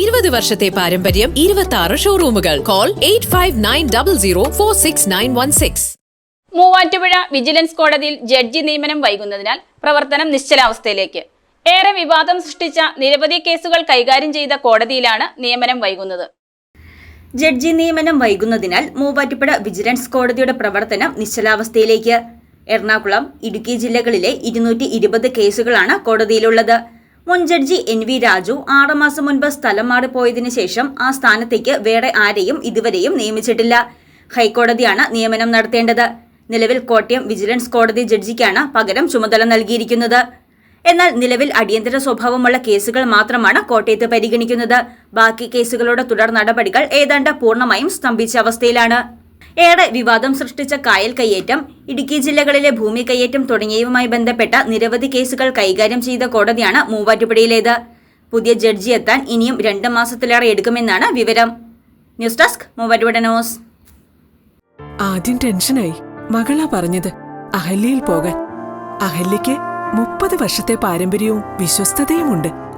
ഇരുപത് വർഷത്തെ പാരമ്പര്യം ഇരുപത്തി ആറ് ഷോറൂമുകൾ call eight five nine double zero four six nine one six Muvattupuzha vigilance കോടതിയിൽ ജഡ്ജി നിയമനം വൈകുന്നതിനാൽ പ്രവർത്തനം നിശ്ചലാവസ്ഥയിലേക്ക്. ഏറെ വിവാദം സൃഷ്ടിച്ച നിരവധി കേസുകൾ കൈകാര്യം ചെയ്ത കോടതിയിലാണ് നിയമനം വൈകുന്നത്. ജഡ്ജി നിയമനം വൈകുന്നതിനാൽ മൂവാറ്റുപുഴ വിജിലൻസ് കോടതിയുടെ പ്രവർത്തനം നിശ്ചലാവസ്ഥയിലേക്ക്. എറണാകുളം ഇടുക്കി ജില്ലകളിലെ ഇരുന്നൂറ്റി ഇരുപത് കേസുകളാണ് കോടതിയിലുള്ളത്. മുൻ ജഡ്ജി എൻ വി രാജു ആറുമാസം മുൻപ് സ്ഥലം മാറിപ്പോയതിനു ശേഷം ആ സ്ഥാനത്തേക്ക് വേറെ ആരെയും ഇതുവരെയും നിയമിച്ചിട്ടില്ല. ഹൈക്കോടതിയാണ് നിയമനം നടത്തേണ്ടത്. നിലവിൽ കോട്ടയം വിജിലൻസ് കോടതി ജഡ്ജിക്കാണ് പകരം ചുമതല നൽകിയിരിക്കുന്നത്. എന്നാൽ നിലവിൽ അടിയന്തര സ്വഭാവമുള്ള കേസുകൾ മാത്രമാണ് കോട്ടയത്ത് പരിഗണിക്കുന്നത്. ബാക്കി കേസുകളുടെ തുടർ നടപടികൾ ഏതാണ്ട് പൂർണമായും സ്തംഭിച്ച അവസ്ഥയിലാണ്. ഏറെ വിവാദം സൃഷ്ടിച്ച കായൽ കയ്യേറ്റം ഇടുക്കി ജില്ലകളിലെ ഭൂമി കയ്യേറ്റം തുടങ്ങിയവയുമായി ബന്ധപ്പെട്ട നിരവധി കേസുകൾ കൈകാര്യം ചെയ്ത കോടതിയാണ് മൂവാറ്റുപുഴയിലേത്. പുതിയ ജഡ്ജി എത്താൻ ഇനിയും രണ്ട് മാസത്തിലേറെ എടുക്കുമെന്നാണ് വിവരം. News desk Muvattupuzha news. ആദ്യം ടെൻഷനായി. മകളാ പറഞ്ഞത് അഹല്യയിൽ പോകാൻ. അഹല്യയ്ക്ക് മുപ്പത് വർഷത്തെ പാരമ്പര്യവും വിശ്വസ്തതയുമുണ്ട്.